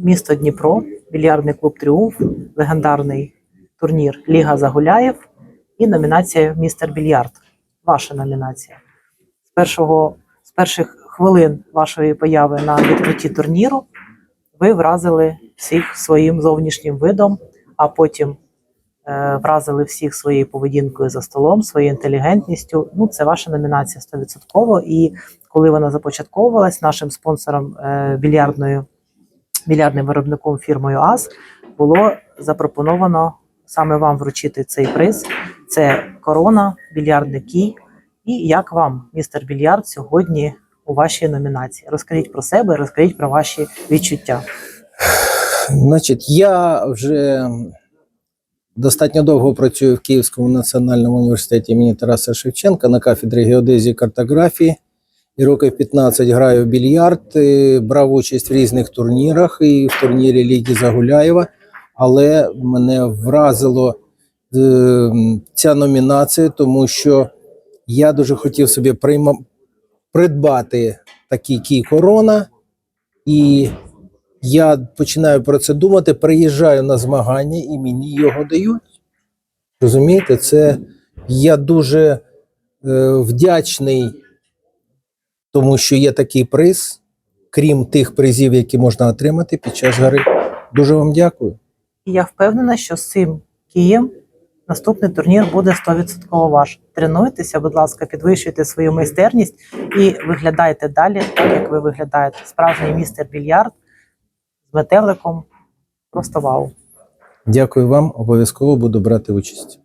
Місто Дніпро, більярдний клуб Тріумф, легендарний турнір Ліга Загуляєв і номінація Містер Більярд. Ваша номінація. З першого з перших хвилин вашої появи на відкритті турніру ви вразили всіх своїм зовнішнім видом, а потім е, вразили всіх своєю поведінкою за столом, своєю інтелігентністю. Ну, це ваша номінація 100%. І коли вона започатковувалась, нашим спонсором е, більярдною більярдним виробником фірмою АС було запропоновано саме вам вручити цей приз. Це корона, більярдний кій. І як вам, містер Більярд, сьогодні у вашій номінації? Розкажіть про себе, розкажіть про ваші відчуття. Значить, я вже достатньо довго працюю в Київському національному університеті імені Тараса Шевченка на кафедрі геодезії картографії. І років 15 граю в більярд, брав участь в різних турнірах і в турнірі Ліги Загуляєва. Але мене вразило е, ця номінація, тому що я дуже хотів собі прийма, придбати такий кій корона. І я починаю про це думати, приїжджаю на змагання і мені його дають. Розумієте, це я дуже е, вдячний, тому що є такий приз, крім тих призів, які можна отримати під час гри. Дуже вам дякую. І я впевнена, що з цим кієм наступний турнір буде 100% ваш. Тренуйтеся, будь ласка, підвищуйте свою майстерність і виглядайте далі, так як ви виглядаєте. Справжній містер більярд з метеликом. Просто вау. Дякую вам, обов'язково буду брати участь.